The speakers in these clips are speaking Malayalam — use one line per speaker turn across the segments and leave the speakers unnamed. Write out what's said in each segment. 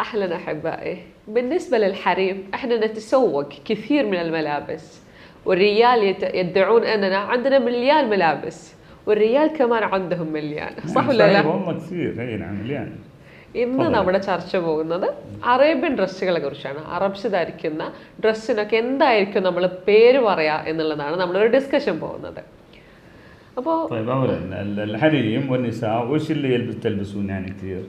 أهلا أحبائي بالنسبة للحريم احنا نتسوق كثير من الملابس والريال يت- يدعون أننا عندنا مليان ملابس والريال كمان عندهم مليان صح
نعم،
ولا
صحيح،
لا؟
والله كثير اي نعم مليان
ഇന്ന് നമ്മുടെ ചർച്ച പോകുന്നത് അറേബ്യൻ ഡ്രസ്സുകളെ കുറിച്ചാണ് അറബ്സ് ധരിക്കുന്ന ഡ്രസ്സിനൊക്കെ എന്തായിരിക്കും നമ്മൾ പേര് പറയാ എന്നുള്ളതാണ് നമ്മളൊരു ഡിസ്കഷൻ പോകുന്നത് അപ്പോൾ
طيب اولا ال- الحريم والنساء وش اللي يلبس تلبسون يعني كثير؟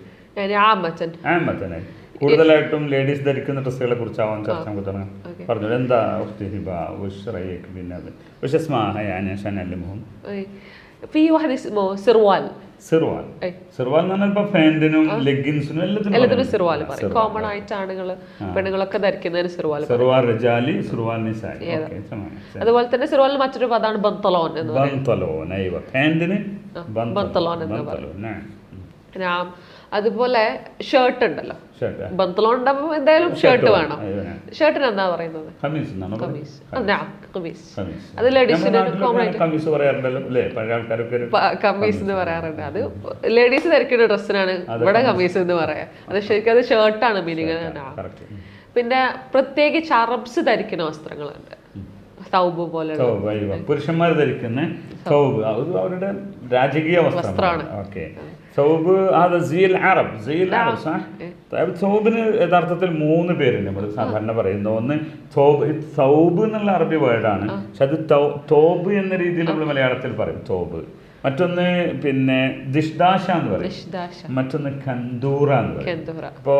ആമത്തനെ കൂടുതലായിട്ടും ലേഡീസ് ധരിക്കുന്ന ഡ്രസ്സുകളെ കുറിച്ചാവാൻ ചർച്ച നമുക്ക് തുടങ്ങാം. പറഞ്ഞു എന്താ പിന്നെ അത്. പക്ഷെ സ്മാഹയാനും
في ഫി اسمه سروال
സിർവാൽ. സിർവാൽ. എന്ന് പറഞ്ഞാൽ ഇപ്പൊ പാന്റിനും ലെഗിൻസിനും എല്ലാത്തിനും
എല്ലാത്തിനും സിർവാൽ പറയും. കോമൺ ആയിട്ട് ആണുങ്ങൾ പെണ്ണുങ്ങളൊക്കെ ധരിക്കുന്നതിന് സിർവാൽ
സിർവാൽ റജാലി സിർവാൽ നിസായി
അതുപോലെ തന്നെ സിർവാലിന് മറ്റൊരു പദമാണ് ബന്തലോൻ എന്ന് പറയുന്നത്
ബന്തലോൻ പാന്റിന്
ബന്തലോൻ. എന്ന് പറയും. അതുപോലെ ഷർട്ട് ഉണ്ടല്ലോ.
ഷർട്ട്
ബന്തലോൺ ഉണ്ടാകുമ്പോൾ എന്തായാലും ഷർട്ട് വേണം. ഷർട്ടിന് എന്താ പറയുന്നത്? അതാ ലേഡീസിന് കോമൺ ആയിട്ട് കമ്മീസ് എന്ന് പറയാറുണ്ട്. അത് ലേഡീസ് ധരിക്കുന്ന ഡ്രസ്സിനാണ് ഇവിടെ കമ്മീസ് എന്ന് പറയാം. അത് ശരിക്കും അത് ഷർട്ടാണ് മീനിങ്. പിന്നെ പ്രത്യേകിച്ച് അറബ്സ് ധരിക്കുന്ന വസ്ത്രങ്ങളുണ്ട്. സൗബ് പോലെ
സൗബ് പുരുഷന്മാർ ധരിക്കുന്ന സൗബ് അത് അവരുടെ രാജകീയ വസ്ത്രമാണ്. ഓക്കെ. സൗബ് അറബ്. അറബ് സൗബിന് യഥാർത്ഥത്തിൽ മൂന്ന് പേരുണ്ട്. നമ്മൾ സാധാരണ പറയുന്നത് ഒന്ന് തോബ് സൗബ് എന്നുള്ള അറബി വേർഡാണ് പക്ഷെ അത് തോബ് എന്ന രീതിയിൽ നമ്മൾ മലയാളത്തിൽ പറയും തോബ്. മറ്റൊന്ന് പിന്നെ ദിഷ്ദാശ എന്ന് പറയും. മറ്റൊന്ന് ഖന്തൂറ എന്ന് പറയും. ഇപ്പോ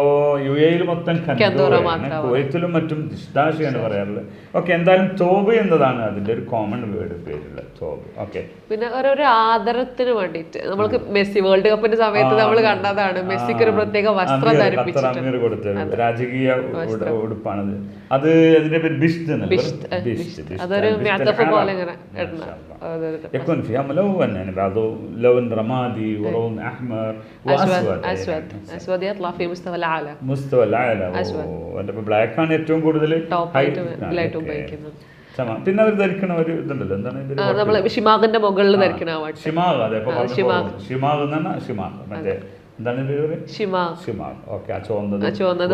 യു എയിൽ മൊത്തം
ഖന്തൂറയാണ്
കുവൈത്തിലും മറ്റും ദിഷ്ദാശയാണ് പറയാറുള്ളത്. ഓക്കെ എന്തായാലും തോബ് എന്നതാണ് അതിന്റെ ഒരു കോമൺ വേർഡ് പേരുള്ള തോബ്. ഓക്കെ.
പിന്നെ ഓരോരോ ആദരത്തിന് വേണ്ടിട്ട് നമ്മൾക്ക് മെസ്സി വേൾഡ് കപ്പിന്റെ സമയത്ത് നമ്മൾ കണ്ടതാണ് മെസ്സിക്ക് ഒരു പ്രത്യേക വസ്ത്രം
ധരിപ്പിച്ചിട്ടുണ്ട് കൊടുത്തത്. രാജകീയ ഉടുപ്പാണത്. അത് അതിന്റെ പേര് ബിഷ്ത്
അതൊരു പോലെ ഇങ്ങനെ ഇടുന്ന
شاء الله.
അതൊരു-
يكون فيها ملون يعني بعضه لون رمادي ولون احمر واسود
اسود
يعني.
اسود اسود يطلع في مستوى الاعلى
മുസ്തവ അല്ല
أسود.
ബ്ലാക്ക് ആണ് ഏറ്റവും കൂടുതൽ
ടോപ്പ് ആയിട്ട് ഇതിലായിട്ട് ഉപയോഗിക്കുന്നത്
പിന്നെ അവർ ധരിക്കണ ഒരു ഇതുണ്ടല്ലോ എന്താണ് ഇതിന്റെ
ആ, നമ്മള് ഷിമാഗിന്റെ മുകളിൽ ധരിക്കുന്ന ആ വട്ട്
ഷിമാഗ് അതെ ഇപ്പൊ
ആ,
പറഞ്ഞ
ഷിമാഗ്.
പോലെ. ഷിമാഗ് എന്ന് പറഞ്ഞാൽ ഷിമാഗ് മറ്റേ എന്താണ് ഇതിന്റെ പേര്?
ഷിമാഗ്
ഷിമാഗ് ഓക്കെ ആ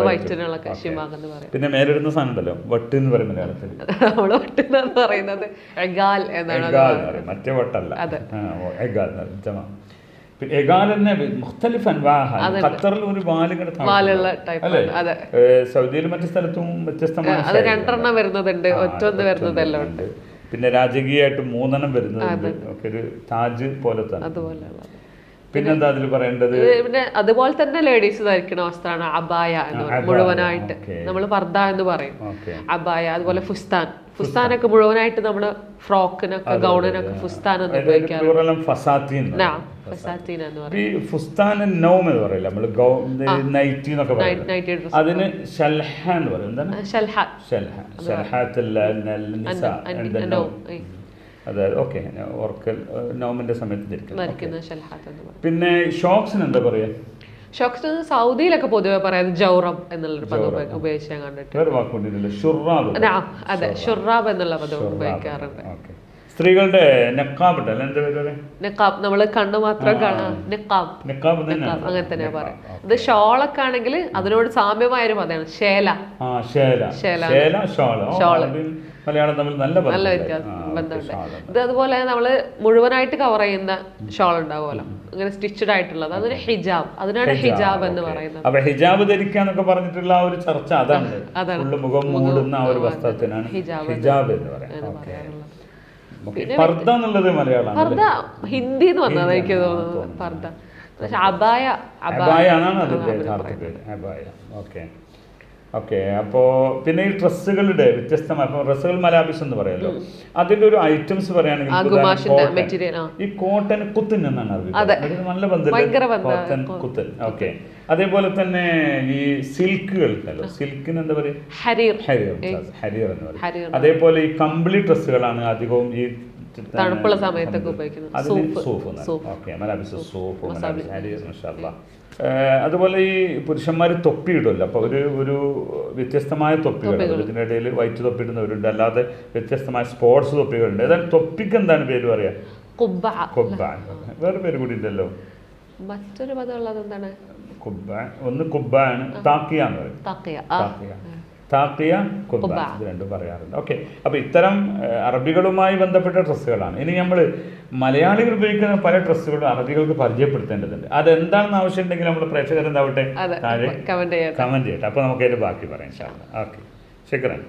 white.
ഷിമാഗ് എന്ന് പറയും.
പിന്നെ മേലിടുന്ന സാധനം ഉണ്ടല്ലോ വട്ട് എന്ന് പറയും മലയാളത്തിൽ.
നമ്മൾ വട്ടെന്ന് പറയുന്നത് എഗാൽ എന്നാണ്
എന്ന് മറ്റേ വട്ടല്ല. എഗാൽ ജമാ. പിന്നെ എഗാൽ തന്നെ മുഖ്തലിഫ് അൻവാഹ
അതുണ്ട്.
ഖത്തറിൽ ഒരു വാലുകളുടെ
വാലുള്ള ടൈപ്പ് അതെ.
സൗദിയിൽ മറ്റു സ്ഥലത്തും വ്യത്യസ്തമാണ്
അത്. രണ്ടെണ്ണം വരുന്നതുണ്ട്
ഒറ്റ
ഒന്ന് വരുന്നതെല്ലാം ഉണ്ട്.
പിന്നെ രാജകീയമായിട്ട് മൂന്നെണ്ണം വരുന്നത് ഒക്കെ ഒരു താജ് പോലത്തെ
അതുപോലെയുള്ള
പിന്നെന്താ അതിൽ പറയേണ്ടത്?
പിന്നെ അതുപോലെ തന്നെ ലേഡീസ് ധരിക്കുന്ന വസ്ത്രമാണ് അബായ എന്ന് പറയും മുഴുവനായിട്ട്. നമ്മൾ പർദ്ദ എന്ന് പറയും. അബായ അതുപോലെ ഫുസ്താൻ. ഫുസ്താനൊക്കെ മുഴുവനായിട്ട് നമ്മൾ ഫ്രോക്കിനൊക്കെ ഗൗണിനൊക്കെ ഫുസ്താൻ എന്ന് ഉപയോഗിക്കാറുണ്ട്
അതിന് ഷൽഹ എന്ന് പറയും. അതായത് ഓക്കെ ഓർക്കൽ നോമിന്റെ സമയത്ത് ധരിക്കുന്നത് പിന്നെ ഷോക്സിന് എന്താ പറയാ?
ഷോക്സ് സൗദിയിലൊക്കെ പൊതുവെ പറയുന്നത് ജൗറം എന്നുള്ളൊരു പദം ഉപ- ഉപയോഗിച്ച് ഞാൻ കണ്ടിട്ടുണ്ട്. അതെ ഷുറാബ്. എന്നുള്ള പദം ഉപയോഗിക്കാറുണ്ട്.
സ്ത്രീകളുടെ നക്കാബ്
നക്കാബ് നമ്മൾ കണ്ണ് മാത്രം കാണാം. നക്കാബ്
നിക്കാബ്
അങ്ങനെ തന്നെ പറയാം. ഇത് ഷോളൊക്കെ ആണെങ്കിൽ അതിനോട് സാമ്യമായ ഒരു പദമാണ് ഷേല.
ഷേല.
ഷേല.
ഷോള. ഷോൾ. മലയാളം തമ്മിൽ നല്ല
നല്ല
ബന്ധമുണ്ട്.
ഇത് അതുപോലെ നമ്മൾ മുഴുവനായിട്ട് കവർ ചെയ്യുന്ന ഷോൾ ഉണ്ടാവുമല്ലോ. അങ്ങനെ സ്റ്റിച്ചഡ് ആയിട്ടുള്ളത്. അതൊരു ഹിജാബ്. അതിനാണ് ഹിജാബ് എന്ന് പറയുന്നത്.
അപ്പൊ ഹിജാബ് ധരിക്കാന്നൊക്കെ പറഞ്ഞിട്ടുള്ള ആ ഒരു ചർച്ച അതാണ്.
അതാണ്.
മുഖം മൂടുന്ന ആ ഒരു വസ്ത്രത്തിനാണ്
ഹിജാബ്
എന്ന് പറയുന്നത്. പർദ്ദ എന്നുള്ളത് മലയാളമാണ്
പർദ്ദ ഹിന്ദി എന്ന് വന്നത് എനിക്ക്
ഹിന്ദി, ആ,
തോന്നുന്നു
തോന്നുന്നു.
പർദ്ദ. പക്ഷെ അബായ
അബായ ആണ് അതിന്റെ യഥാർത്ഥ പേര്. അബായ. ഓക്കെ. ഓക്കെ അപ്പോൾ പിന്നെ ഈ ഡ്രസ്സുകളുടെ വ്യത്യസ്തമായ ഇപ്പോൾ ഡ്രസ്സുകൾ മലാബിസ് എന്ന് പറയുമല്ലോ അതിന്റെ ഒരു ഐറ്റംസ് പറയുകയാണെങ്കിൽ. ഈ കോട്ടൺ കുത്തൻ എന്നാണ് അറിയുന്നത് നല്ല ബന്ധം കോട്ടൺ കുത്തൻ. ഓക്കെ. അതേപോലെ തന്നെ ഈ സിൽക്കുകൾ ഉണ്ടല്ലോ സിൽക്കിന് എന്താ പറയുക?
ഹരിയർ
ഹരിയർ ഹരിയർ എന്ന് പറയും. അതേപോലെ ഈ കമ്പിളി ഡ്രസ്സുകളാണ് അധികവും ഈ
തണുപ്പുള്ള സമയത്തൊക്കെ ഉപയോഗിക്കുന്നത്.
അതുപോലെ ഈ പുരുഷന്മാർ തൊപ്പി ഇടുമല്ലോ അപ്പോൾ ഒരു ഒരു വ്യത്യസ്തമായ തൊപ്പികൾ. ഇതിനിടയിൽ വൈറ്റ് തൊപ്പി ഇടുന്നവരുണ്ട് അല്ലാതെ വ്യത്യസ്തമായ സ്പോർട്സ് തൊപ്പികളുണ്ട്. ഏതായാലും തൊപ്പിക്ക് എന്താണ് പേര് പറയാ?
കുബ്ബ.
കുബ്ബ വേറെ പേര് കൂടി ഉണ്ടല്ലോ
മറ്റൊരു പദം ഉള്ളത് എന്താണ്?
കുബ്ബ ഒന്ന് കുബ്ബ ആണ് താക്കിയ എന്ന് പറയും.
തക്കിയ.
താക്കിയ കുബ്ബ. ഇത് രണ്ടും പറയാറുണ്ട്. ഓക്കെ അപ്പോൾ ഇത്തരം അറബികളുമായി ബന്ധപ്പെട്ട ഡ്രസ്സുകളാണ്. ഇനി നമ്മൾ മലയാളികൾ ഉപയോഗിക്കുന്ന പല ഡ്രസ്സുകളും അറബികൾക്ക് പരിചയപ്പെടുത്തേണ്ടതുണ്ട്. അതെന്താണെന്ന് ആവശ്യമുണ്ടെങ്കിൽ നമ്മൾ പ്രേക്ഷകർ എന്താവട്ടെ? താഴെ
കമന്റ് ചെയ്യാം
കമന്റ് ചെയ്യട്ടെ. അപ്പോൾ നമുക്ക് അതിന്റെ ബാക്കി പറയാം ഓക്കെ ശരിക്കും